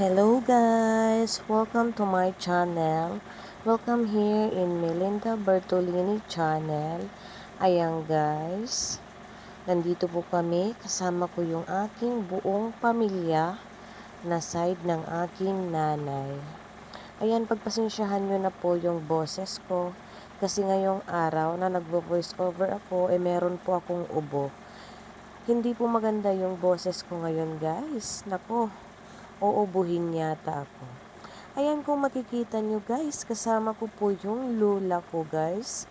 Hello guys! Welcome to my channel. Welcome here in Melinda Bertolini channel. Ayan guys, nandito po kami kasama ko yung aking buong pamilya na side ng aking nanay. Ayan, pagpasensyahan nyo na po yung boses ko kasi ngayong araw na nagvo-voice over ako, eh meron po akong ubo. Hindi po maganda yung boses ko ngayon guys. Nako, uubuhin yata ako. Ayan kung makikita nyo guys, kasama ko po yung lula ko guys.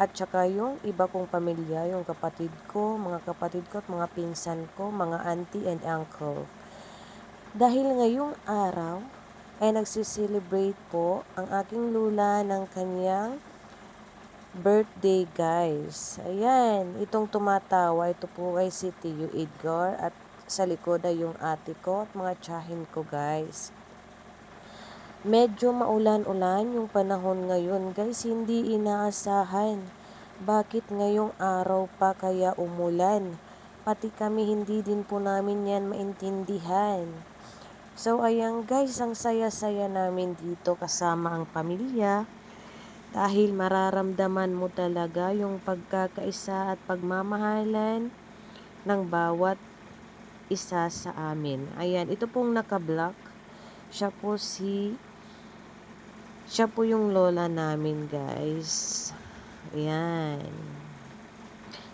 At saka yung iba kong pamilya, yung kapatid ko, mga kapatid ko at mga pinsan ko, mga auntie and uncle. Dahil ngayong araw ay nagsiselebrate po ang aking lula ng kanyang birthday guys. Ayan, itong tumatawa, ito po ay si Tio Edgar at sa likod ay yung ate ko at mga tsahin ko guys. Medyo maulan-ulan yung panahon ngayon guys, hindi inaasahan. Bakit ngayong araw pa kaya umulan? Pati kami hindi din po namin yan maintindihan. So ayan guys, ang saya-saya namin dito kasama ang pamilya. Dahil mararamdaman mo talaga yung pagkakaisa at pagmamahalan ng bawat isa sa amin. Ayan, ito pong naka-block. Siya po si siya po yung lola namin, guys. Ayan.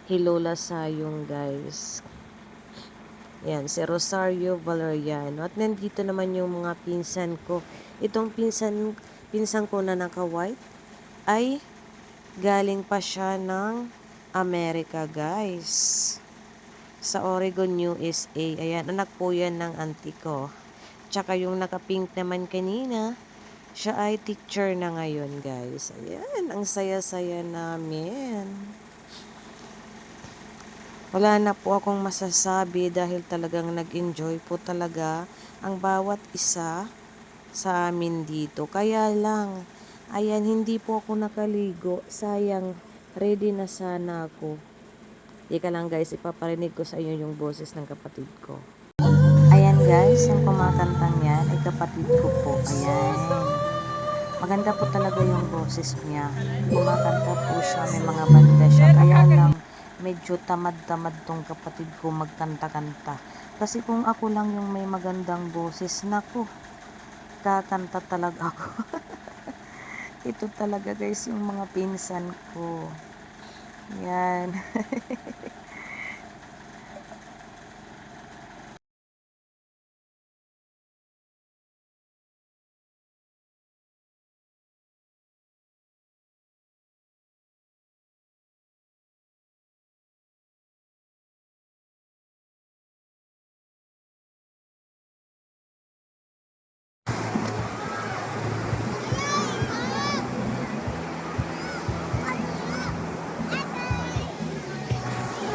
Hilola Sayong, guys. Ayan, si Rosario Valeriano. At nandito naman yung mga pinsan ko. Itong pinsan, pinsan ko na naka-white ay galing pa siya ng Amerika, guys sa Oregon, USA. Ayan, anak po yan ng auntie ko. Tsaka yung naka-pink naman kanina, siya ay teacher na ngayon, guys. Ayan, ang saya-saya namin. Wala na po akong masasabi dahil talagang nag-enjoy po talaga ang bawat isa sa amin dito. Kaya lang, ayan, hindi po ako nakaligo. Sayang, ready na sana ako. Ika lang guys, ipaparinig ko sa inyo yung boses ng kapatid ko. Ayan guys, yung kumakantang yan ay kapatid ko po. Ayan. Maganda po talaga yung boses niya. Kumakanta po siya, may mga banda siya. Kaya lang, medyo tamad-tamad tong kapatid ko magkanta-kanta. Kasi kung ako lang yung may magandang boses, naku, kakanta talaga ako. Ito talaga guys, yung mga pinsan ko. Yan.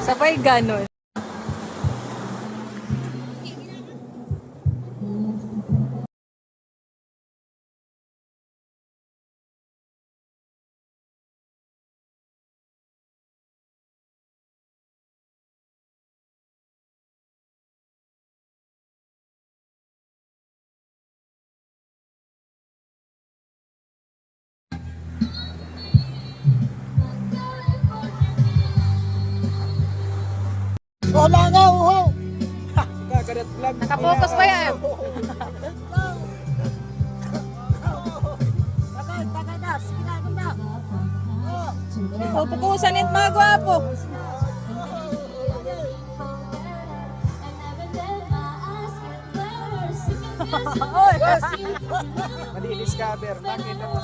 Sabay ganon. Wala nga, uho! Kakarat vlog. Nakapokus ba yan? Takay, takay na, sige na, na. Pupukusan it mga gwapo. Oy! Madi-discover. Bakit ako?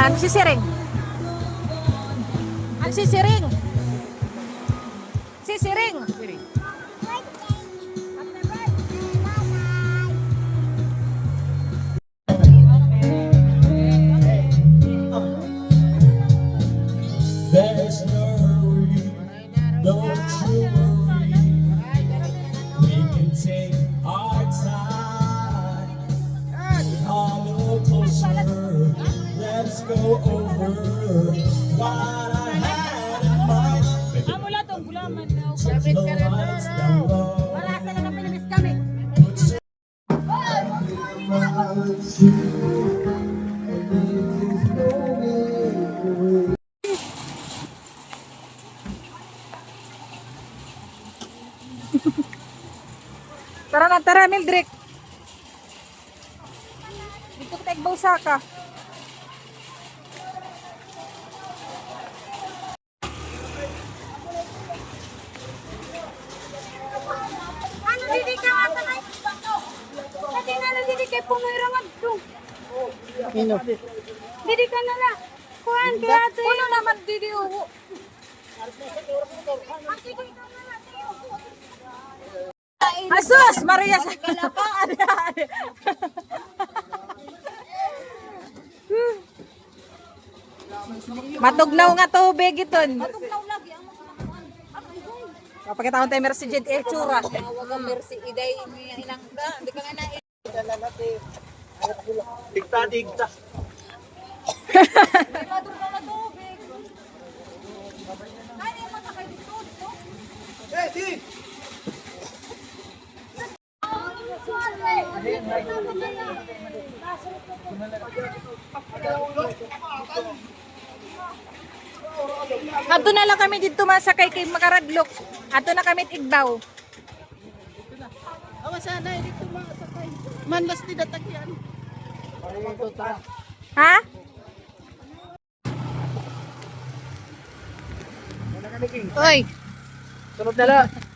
Ano si Siring? Ano si Siring? Si Siring. There's no put the lights down low. Put your Tara na, tara, Mildred. Dito ka tayo ka. Ano didi ka nga sa kay? Kasi nga na didi kay pumirangan to. Ino. Didi ka na la. Kuhan kaya ate. Puno naman, Didi Uwo. Kay na. Asus! Maria sa ade. Matugnaw nga tubig iton. Tugnaw lagi ang Kapagkataon tayo meron si Jed eh, tsura. Wag ang mercy iday ilang ka. Hindi ka nga na na tubig. Ay, di man kay dito. Eh, si! Ato na lang kami dito masakay kay Makaradlok. Ato na kami igbaw. Awa sana, hindi ko makasakay. Manlas di datagyan. Ha? Oy, Sunod na lang.